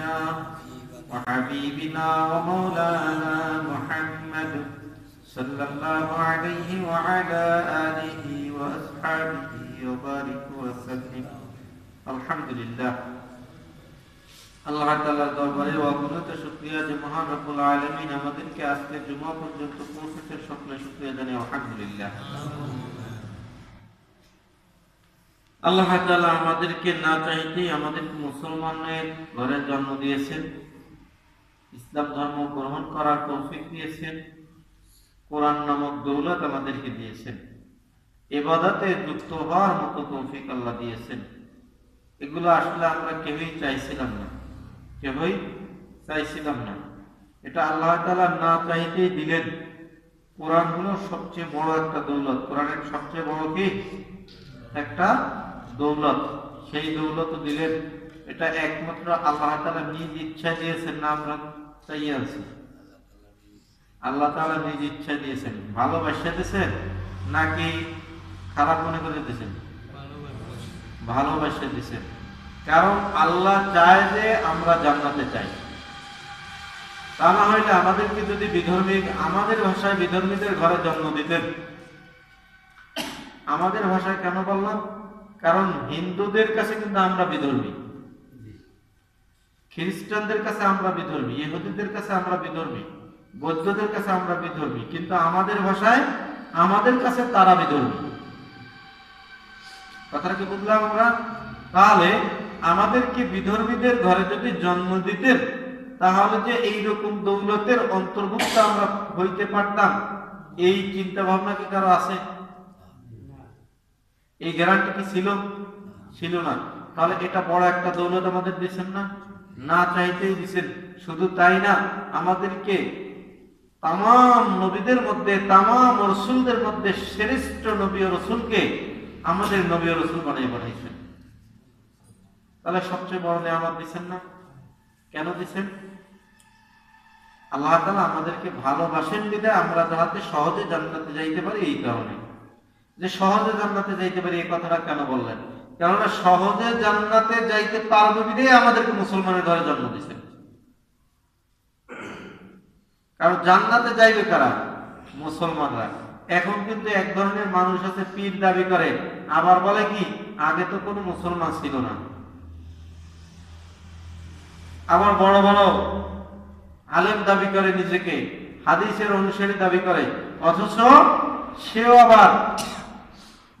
سيدنا وحبيبنا ومولانا محمد صلى الله عليه وعلى آله وأصحابه وبارك وسلم الحمد لله আল্লাহ তাআলার দরবারে অগণিত শুকরিয়া যে মহান রব্বুল আলামিন আমাদেরকে আজকে জুমা পর্যন্ত পৌঁছেছে সকলে শুকরিয়া জানাই আলহামদুলিল্লাহ আল্লাহ আমাদেরকে না চাইতেই আমাদের মুসলমানের ঘরে জন্ম দিয়েছেন। ইসলাম ধর্ম গ্রহণ করার তৌফিক দিয়েছেন। কোরআন নামক দৌলত আমাদেরকে দিয়েছেন। এবাদাতে যুক্ত হওয়ার মতো তৌফিক আল্লাহ দিয়েছেন। এগুলো আসলে আমরা কেউই চাইছিলাম না। কেউই চাইছিলাম না। এটা আল্লাহ তাআলা না চাইতেই দিলেন। কোরআন হলো সবচেয়ে বড় একটা দৌলত। কোরআনের সবচেয়ে বড় কি? একটা দৌলত, সেই দৌলত দিলেন। এটা একমাত্র আল্লাহ তাআলা নিজ ইচ্ছা দিয়েছেন না আমরা চাইয়ে আছি। আল্লাহ তাআলা নিজ ইচ্ছা দিয়েছেন। ভালোবাসা দিয়েছেন নাকি খারাপ মনে করে দিয়েছেন? ভালোবাসা দিয়েছেন। কারণ আল্লাহ চায় যে আমরা জান্নাতে চাই তা না হইলে আমাদেরকে যদি বিধর্মী, আমাদের ভাষায় বিধর্মীদের ঘরে জন্ম দিতেন। আমাদের ভাষায় কেন বললাম? কারণ হিন্দুদের কাছে কিন্তু আমরা বিধর্মী। খ্রিস্টানদের কাছে আমরা বিধর্মী, ইহুদিদের কাছে আমরা বিধর্মী, বৌদ্ধদের কাছে আমরা বিধর্মী, কিন্তু আমাদের ভাষায় আমাদের কাছে তারা বিধর্মী। কথাটা কি বুঝলাম আমরা? তাহলে আমাদেরকে বিধর্মীদের ঘরে যদি জন্ম দিতেন, তাহলে যে এই রকম দৌলতের অন্তর্ভুক্ত আমরা হইতে পারতাম, এই চিন্তা ভাবনা কি কারও আছে? এই গ্যারান্টি কি ছিল? ছিল না। তাহলে এটা বড় একটা দৌলত আমাদের দিচ্ছেন না? না চাইতেই দিচ্ছেন শুধু তাই না, আমাদেরকে তাম নবীদের মধ্যে তাম রসুলদের মধ্যে শ্রেষ্ঠ নবী রসুলকে আমাদের নবী রসুল বানিয়ে বানাইছেন তাহলে সবচেয়ে বড় নেয়ামত দিচ্ছেন না? কেন দিচ্ছেন আল্লাহ তালা আমাদেরকে ভালোবাসেন বিদে আমরা যাহাতে সহজে জান্নাতে যাইতে পারি এই কারণে। যে সহজে জান্নাতে যাইতে পারি এই কথাটা কেন বললেন? কেননা সহজে জান্নাতে যাইতে পারবে বিদে আমাদেরকে মুসলমানের ঘরে জন্ম দিয়েছেন। কারণ জান্নাতে যাইবে কারা? মুসলমানরা। এখন কিন্তু এক ধরনের মানুষ আছে, পীর দাবি করে। আবার বলে কি, আগে তো কোনো মুসলমান ছিল না। আবার বড় বড় আলেম দাবি করে নিজেকে, হাদিসের অনুসারী দাবি করে। অথচ সেও আবার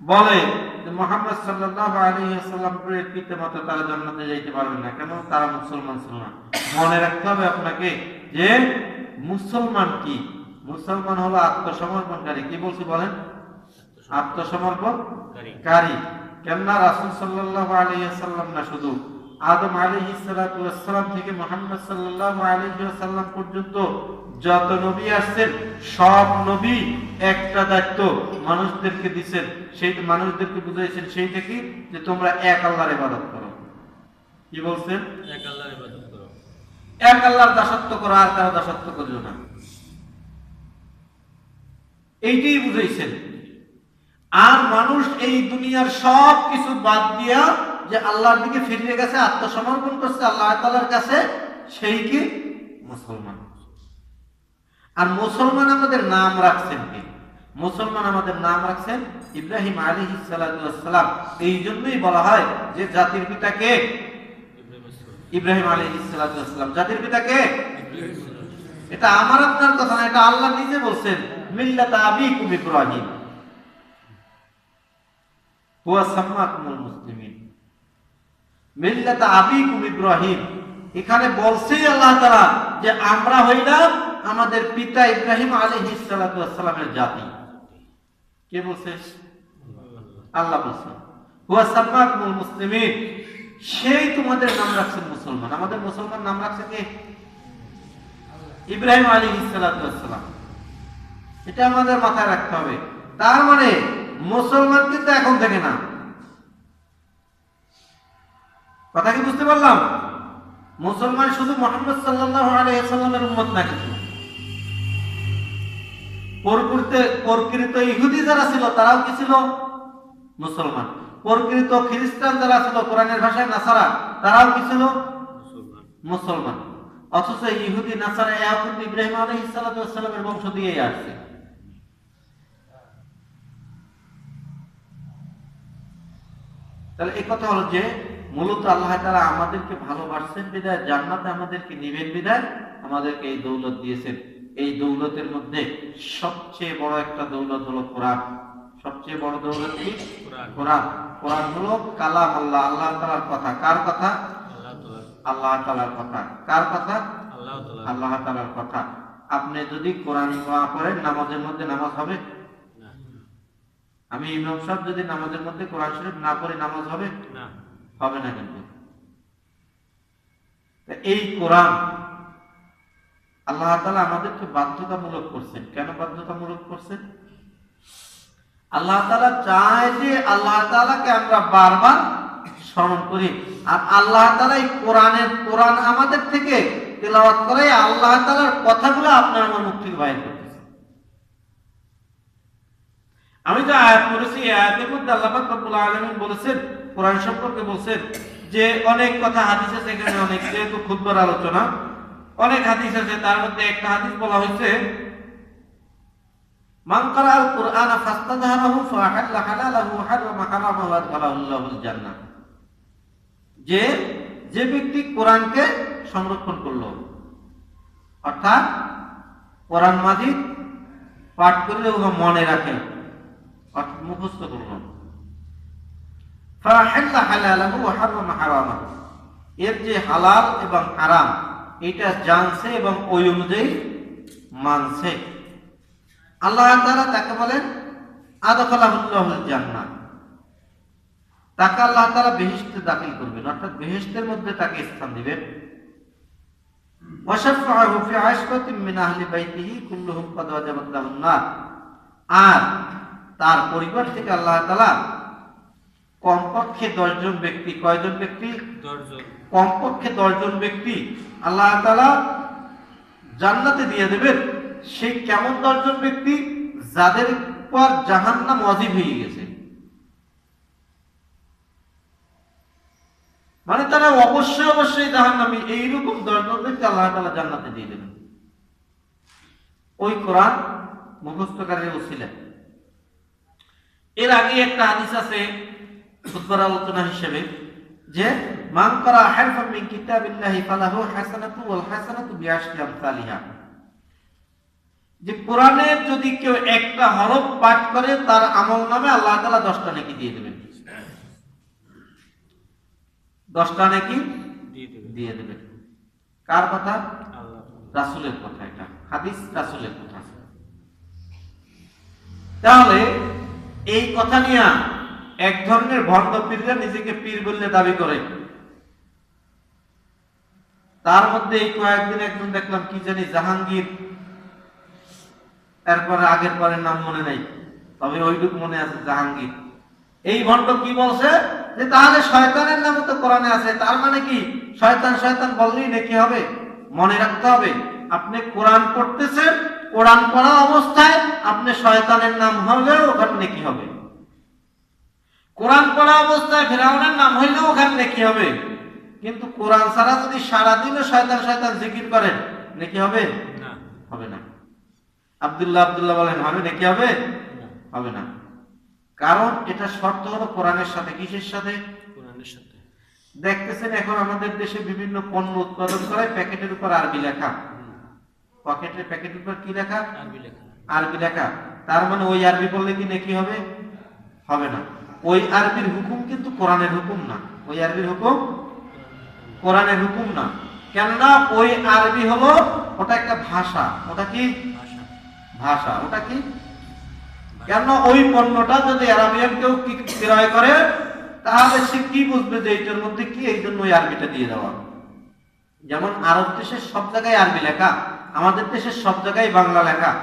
বলে যে মোহাম্মদ সাল্লাল্লাহু আলাইহি ওয়াসাল্লামের পিতা মাতা তারা জান্নাতে যাইতে পারবে না। কেন? তারা মুসলমান ছিল না। মনে রাখতে হবে আপনাকে যে মুসলমান কি? মুসলমান হলো আত্মসমর্পণকারী। কি বলছি বলেন? আত্মসমর্পণকারী। কেননা রাসুল সাল্লাল্লাহু আলাইহি ওয়াসাল্লাম না শুধু আদম সালাতু ওয়াসসালাম থেকে মুহাম্মদ সাল্লাল্লাহু আলাইহি ওয়াসাল্লাম পর্যন্ত যত নবী আসছেন সব নবী একটা দায়িত্ব মানুষদেরকে দিবেন সেই মানুষদেরকে বুঝাইছেন সেই থেকে যে তোমরা এক আল্লাহর ইবাদত করো। কি বলছেন? এক আল্লাহর ইবাদত করো। এক আল্লাহর দাসত্ব করো আর কারও দাসত্ব করিও না। এইটাই বুঝাইছেন। আর মানুষ এই দুনিয়ার সব কিছু বাদ দিয়া যে আল্লাহর দিকে ফিরে গেছে, আত্মসমর্পণ করছে আল্লাহ তালার কাছে, সেই কি? মুসলমান। আর মুসলমান আমাদের নাম রাখছেন কি? মুসলমান আমাদের নাম রাখছেন ইব্রাহিম আলী সালাম এই জন্যই বলা হয় যে জাতির পিতা কে? ইব্রাহিম। আলী সালাম জাতির পিতা কে? এটা আমার আপনার কথা না, এটা আল্লাহ নিজে বলছেন। মিল্লাত আবিকুম হুয়া সাম্মাকুমুল মুসলিমিন। মিল্লাত আবিকুম ইব্রাহিম। এখানে বলছেই আল্লাহ তাআলা যে আমরা হইলাম আমাদের পিতা ইব্রাহিম আলাইহিস সালাতু জাতি। কে বলছে? আল্লাহ বলছেন হুয়া সেই তোমাদের নাম রাখছেন মুসলমান। আমাদের মুসলমান নাম রাখছে কে? ইব্রাহিম আলী ইসালাম এটা আমাদের মাথায় রাখতে হবে। তার মানে মুসলমান কিন্তু এখন থেকে না। কথা কি বুঝতে পারলাম? মুসলমান শুধু মোহাম্মদ সাল্লাহ আলাইসাল্লামের উম্মত না কিন্তু। প্রকৃত প্রকৃত ইহুদি যারা ছিল তারাও কি ছিল? মুসলমান। প্রকৃত খ্রিস্টান যারা ছিল কোরআনের ভাষায় নাসারা তারাও কি ছিল? মুসলমান। অথচ ইহুদি নাসারা ইয়াকুব ইব্রাহিম আলাইহিস সালাতু ওয়াস সালামের বংশ দিয়েই আসছে। তাহলে এই কথা হলো যে মূলত আল্লাহ তারা আমাদেরকে ভালোবাসছেন বিদায় জান্নাতে আমাদেরকে নিবেন বিদায় আমাদেরকে এই দৌলত দিয়েছেন। এই দৌলতের মধ্যে সবচেয়ে বড় একটা দৌলত হলো কোরআন। সবচেয়ে বড় দৌলত কি? কোরআন। কোরআন। হলো কালাম আল্লাহ আল্লাহ তাআলার কথা। কার কথা? আল্লাহ তাআলার। কথা। কার কথা? আল্লাহ তাআলার। কথা। আপনি যদি কোরআন দোয়া করেন নামাজের মধ্যে নামাজ হবে? আমি ইমাম সাহেব যদি নামাজের মধ্যে কোরআন শরীফ না করে নামাজ হবে? না। হবে না কিন্তু। এই কোরআন আল্লাহ তাআলা আমাদেরকে বাধ্যতামূলক করছেন। কেন বাধ্যতামূলক করছেন? আল্লাহ তাআলা চায় যে আল্লাহ তাআলাকে আমরা বারবার স্মরণ করি। আর আল্লাহ তালা এই কোরআনের কোরআন আমাদের থেকে তেলাওয়াত করে আল্লাহ তাআলার কথাগুলো আপনার আমার মুখ থেকে বাইর আমি তো আয়াত এই আয়াতের মধ্যে আল্লাহ রব্বুল বলেছেন কোরআন সম্পর্কে বলছেন যে অনেক কথা হাদিস আছে, এখানে অনেক, যেহেতু খুতবার আলোচনা, অনেক হাদিস আছে, তার মধ্যে একটা হাদিস বলা হয়েছে, মান কারা আল কুরআন ফাস্তাযহারাহু ফাহাল্লা হালালাহু হারামা যে যে ব্যক্তি কোরআনকে সংরক্ষণ করল, অর্থাৎ কোরআন মাজিদ পাঠ করলে উহা মনে রাখে, অর্থাৎ মুখস্থ করল ফাহাল্লা হালালাহু ওয়া হারামা হারামাহু এর যে হালাল এবং হারাম, এটা জানছে এবং ওই অনুযায়ী মানছে। আল্লাহ তাআলা তাকে বলেন, আদখালাহুল্লাহুল জান্নাহ তাকে আল্লাহ তাআলা বেহেশতে দাখিল করবেন, অর্থাৎ বেহেশতের মধ্যে তাকে স্থান দিবেন। আর তার পরিবার থেকে আল্লাহ কমপক্ষে দশজন ব্যক্তি কয়জন ব্যক্তি? কমপক্ষে দশজন ব্যক্তি। আল্লাহ জান্নাতে দিয়ে দেবেন সেই কেমন দশজন ব্যক্তি? যাদের পর জাহান্নাম ওয়াজিব হয়ে গেছে। মানে তারা অবশ্যই অবশ্যই জাহান্নামী। এইরকম দশজন ব্যক্তি আল্লাহ তালা জান্নাতে দিয়ে দেবেন। ওই কোরআন মুখস্থকারী ছিলেন এর আগে একটা হাদিস আছে খুতবার আলোচনা হিসেবে যে মান করা হারফান মিন কিতাবিল্লাহি ফালাহু হাসানাতু ওয়াল হাসানাতু বিআশরি আমসালিহা। যে কোরআনের যদি কেউ একটা হরফ পাঠ করে তার আমল নামে আল্লাহ তালা দশটা নাকি দিয়ে দেবেন। দশটা নাকি দিয়ে দেবেন। কার কথা? রাসূলের কথা এটা। হাদিস রাসুলের কথা তাহলে এই কথা নিয়ে এক ধরনের ভণ্ড পীররা নিজেকে পীর বললে দাবি করে। তার মধ্যে এই কয়েকদিন একজন দেখলাম কি জানি জাহাঙ্গীর। এরপরে আগের পরের নাম মনে নাই, তবে ওইটুকু মনে আছে জাহাঙ্গীর। এই ভণ্ড কি বলছে? যে তাহলে শয়তানের নাম তো কোরআনে আছে, তার মানে কি? শয়তান শয়তান বললেই নাকি হবে? মনে রাখতে হবে, আপনি কোরআন পড়তেছেন, কোরআন পড়া অবস্থায় আপনি শয়তানের নাম হলেও ওখানে নাকি হবে। কোরআন পড়া অবস্থায় ফেরাউনের নাম হইলেও ওখানে নাকি হবে? কিন্তু কোরআন ছাড়া যদি সারাদিনও শয়তান শয়তান জিকির করেন নাকি হবে? না। হবে না। আব্দুল্লাহ আব্দুল্লাহ বলেন হবে নাকি হবে? হবে না। কারণ এটা শর্ত হলো কোরআনের সাথে কিসের সাথে? কোরআনের সাথে। দেখতেছেন এখন আমাদের দেশে বিভিন্ন পণ্য উৎপাদন করে প্যাকেটের উপর আরবি লেখা। পকেটের প্যাকেটের উপর কি লেখা? আরবি লেখা। আরবি লেখা। তার মানে ওই আরবি বললে কি নাকি হবে? হবে না। ওই আরবির হুকুম কিন্তু কোরআনের হুকুম না। ওই আরবির হুকুম? কোরআনের হুকুম না। কেননা ওই আরবি হলো, ওটা একটা ভাষা। ওটা কি? ভাষা। ওটা কি? কেননা ওই পণ্যটা যদি আরাবিয়ান কেউ ক্রয় করে, তাহলে সে কি বুঝবে যে এইটার মধ্যে কি? এই জন্য ওই আরবিটা দিয়ে দেওয়া। যেমন আরব দেশের সব জায়গায় আরবি লেখা, আমাদের দেশের সব জায়গায় বাংলা লেখা।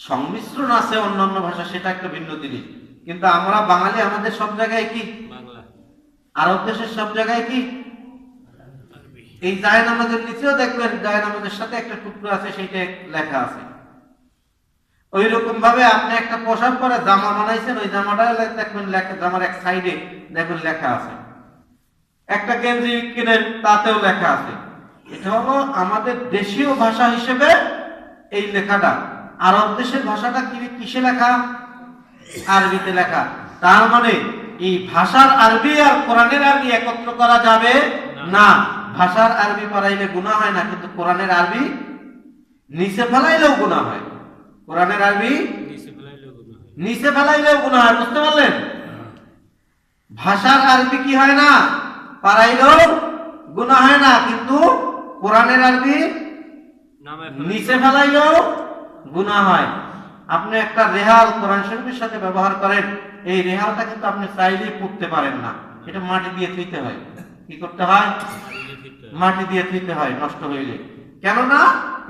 সংমিশ্রণ আছে অন্যান্য ভাষা সেটা একটা ভিন্ন জিনিস। কিন্তু আমরা বাঙালি আমাদের সব জায়গায় কি? বাংলা। আরব দেশের সব জায়গায় কি? এই জায় নামাজের নিচেও দেখবেন জায় নামাজের সাথে একটা টুকরো আছে সেইটা লেখা আছে। ওই রকম ভাবে আপনি একটা পোশাক পরে জামা বানাইছেন ওই জামাটা দেখবেন লেখা জামার এক সাইডে দেখবেন লেখা আছে। একটা গেঞ্জি কিনেন তাতেও লেখা আছে। এটা হলো আমাদের দেশীয় ভাষা হিসেবে এই লেখাটা। আরব দেশের ভাষাটা কি কিসে লেখা? আরবিতে লেখা। তার মানে এই ভাষার আরবি আর কোরআনের আরবি একত্র করা যাবে না। ভাষার আরবি পড়াইলে গুনাহ হয় না কিন্তু কোরআনের আরবি নিচে ফেলাইলেও গুনাহ হয়। কোরআনের আরবি নিচে ফেলাইলেও গুনাহ হয়। বুঝতে পারলেন? ভাষার আরবি কি হয় না? পারাইলেও গুনাহ হয় না কিন্তু কোরআনের আরবি নিচে ফেলাইলেও গুনাহ হয়। আপনি একটা রেহাল কোরআন শরীফের সাথে ব্যবহার করেন, এই রেহালটা কিন্তু আপনি চাইলেই পড়তে পারেন না। এটা মাটি দিয়ে থুইতে হয়। কি করতে হয়। মাটি দিয়ে থুইতে হয়, নষ্ট হইলে। কেননা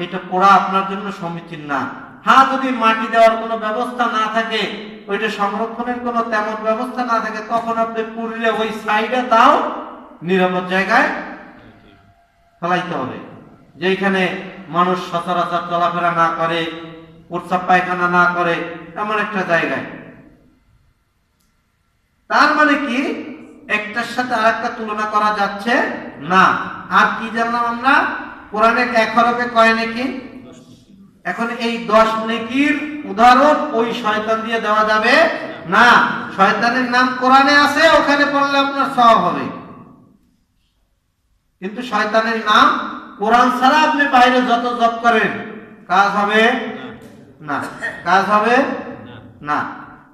এটা পড়া আপনার জন্য সমীচীন না। হ্যাঁ যদি মাটি দেওয়ার কোনো ব্যবস্থা না থাকে, ওইটা সংরক্ষণের কোনো তেমন ব্যবস্থা না থাকে, তখন আপনি পুরলে ওই সাইডে তাও নিরাপদ জায়গায় ফেলাইতে হবে। যেখানে মানুষ সচরাচর চলাফেরা না করে প্রস্রাব পায়খানা না করে, এমন একটা জায়গায়। তার মানে কি? একটার সাথে আরেকটা তুলনা করা যাচ্ছে না। আর কি জানলাম আমরা? কোরআনে এক হরফে কয় নাকি? এখন এই দশ নেকির উদাহরণ ওই শয়তান দিয়ে দেওয়া যাবে না। শয়তানের নাম কোরআনে আছে, ওখানে পড়লে আপনার সব হবে। কিন্তু শয়তানের নাম কোরআন ছাড়া আপনি বাইরে যত জব করেন কাজ হবে না, কাজ হবে না।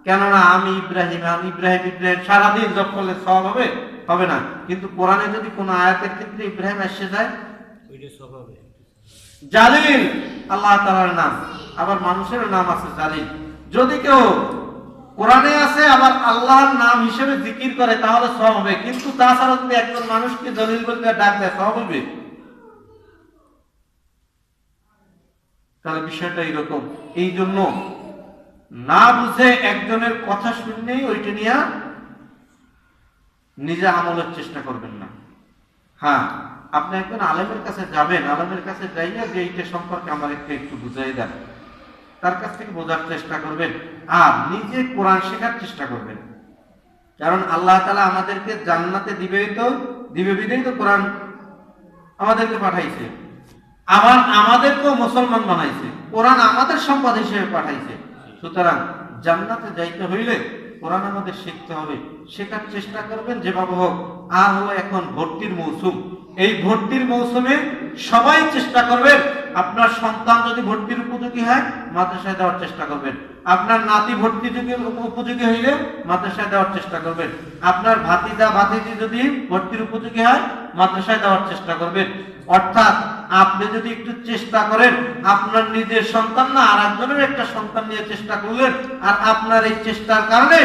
কেননা আমি ইব্রাহিম আমি ইব্রাহিম ইব্রাহিম সারাদিন জব করলে সব হবে? হবে না। কিন্তু কোরআনে যদি কোনো আয়াতের ক্ষেত্রে ইব্রাহিম এসে যায়। জালিল আল্লাহ তাআলার নাম। আবার মানুষের নাম আছে জালিল। যদি কেউ কোরআনে আছে আবার আল্লাহর নাম হিসেবে জিকির করে তাহলে সব হবে। কিন্তু তাছাড়া যদি একজন মানুষকে জলিল বলতে ডাক দেয় সব হবে? তাহলে বিষয়টা এরকম এই জন্য না বুঝে একজনের কথা শুনলেই ওইটা নিয়ে নিজে আমলের চেষ্টা করবেন না। হ্যাঁ আপনি একজন আলেমের কাছে যাবেন, আলেমের কাছে যাইয়া যে এইটা সম্পর্কে আমার একটু একটু বুঝাই দেন। তার কাছ থেকে বোঝার চেষ্টা করবেন আর নিজে কোরআন শেখার চেষ্টা করবেন। কারণ আল্লাহ তালা আমাদেরকে জান্নাতে দিবেই তো, দিবে বিদেই তো কোরআন আমাদেরকে পাঠাইছে। আবার আমাদেরকেও মুসলমান বানাইছে। কোরআন আমাদের সম্পদ হিসেবে পাঠাইছে। সুতরাং জান্নাতে যাইতে হইলে কোরআন আমাদের শিখতে হবে, শেখার চেষ্টা করবেন যেভাবে হোক। আর হলো এখন ভর্তির মৌসুম। এই ভর্তির মৌসুমে সবাই চেষ্টা করবেন, আপনার সন্তান যদি ভর্তির উপযোগী হয়, মাদ্রাসায় দেওয়ার চেষ্টা করবেন। আপনার নাতি ভর্তি উপযোগী হইলে, মাদ্রাসায় দেওয়ার চেষ্টা করবেন। আপনার ভাতিজা, ভাতিজি যদি ভর্তির উপযোগী হয়, মাদ্রাসায় দেওয়ার চেষ্টা করবেন। অর্থাৎ আপনি যদি একটু চেষ্টা করেন, আপনার নিজের সন্তান না আর একজনের একটা সন্তান নিয়ে চেষ্টা করলেন, আর আপনার এই চেষ্টার কারণে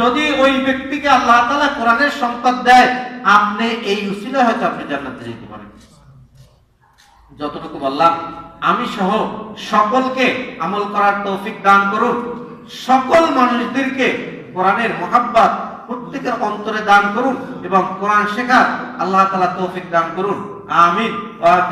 যদি ওই ব্যক্তিকে আল্লাহ তালা কোরআনের সম্পদ দেয়, আপনি এই উসিলা হয়তো আপনি জান্নাতে যেতে পারেন। যতটুকু বললাম, আমি সহ সকলকে আমল করার তৌফিক দান করুন। সকল মানুষদেরকে কোরআনের মোহাব্বত প্রত্যেকের অন্তরে দান করুন এবং কোরআন শেখার আল্লাহ তালা তৌফিক দান করুন। Amén. Ah,